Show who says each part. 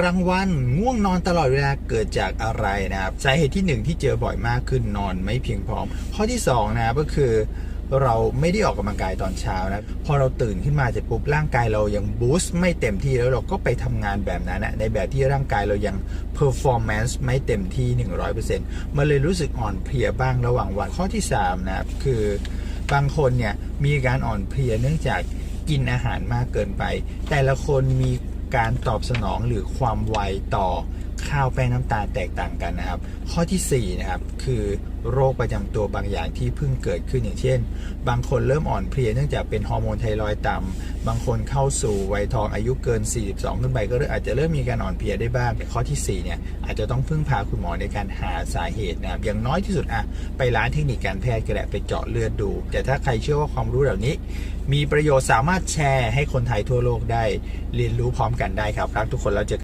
Speaker 1: กลางวันง่วงนอนตลอดเวลาเกิดจากอะไรนะครับสาเหตุที่หนึ่งที่เจอบ่อยมากขึ้นนอนไม่เพียงพอข้อที่สองนะครับก็คือเราไม่ได้ออกกำลังกายตอนเช้านะ พอเราตื่นขึ้นมาเสร็จปุ๊บร่างกายเรายังบูสต์ไม่เต็มที่แล้วเราก็ไปทำงานแบบนั้นนะในแบบที่ร่างกายเรายัง performance ไม่เต็มที่ 100%มันเลยรู้สึกอ่อนเพลียบ้างระหว่างวันข้อที่3นะครับคือบางคนเนี่ยมีการอ่อนเพลียเนื่องจากกินอาหารมากเกินไป แต่ละคนมี การตอบสนองหรือความไวต่อ ข้าวแป้งน้ำตาลแตกต่างกันนะครับ ข้อทีสี่4นะครับคือโรคประจำตัวบางอย่างที่เพิ่งเกิดขึ้นอย่างเช่น บางคนเริ่มอ่อนเพลียเนื่องจากเป็นฮอร์โมนไทรอยต่ำบางคนเข้าสู่วัยทองอายุเกิน 42 ขึ้นไปก็อาจจะเริ่มมีการอ่อนเพลียได้บ้างแต่ข้อทีสี่4เนี่ยอาจจะต้องพึ่งพาคุณหมอในการหาสาเหตุนะครับอย่างน้อยที่สุดอะไปร้านเทคนิคการแพทย์ก็ได้ไปเจาะเลือดดู แต่ถ้าใครเชื่อว่าความรู้เหล่านี้ มีประโยชน์สามารถแชร์ให้คนไทยทั่วโลกได้ เรียนรู้พร้อมกันได้ครับรักทุกคนแล้วเจอ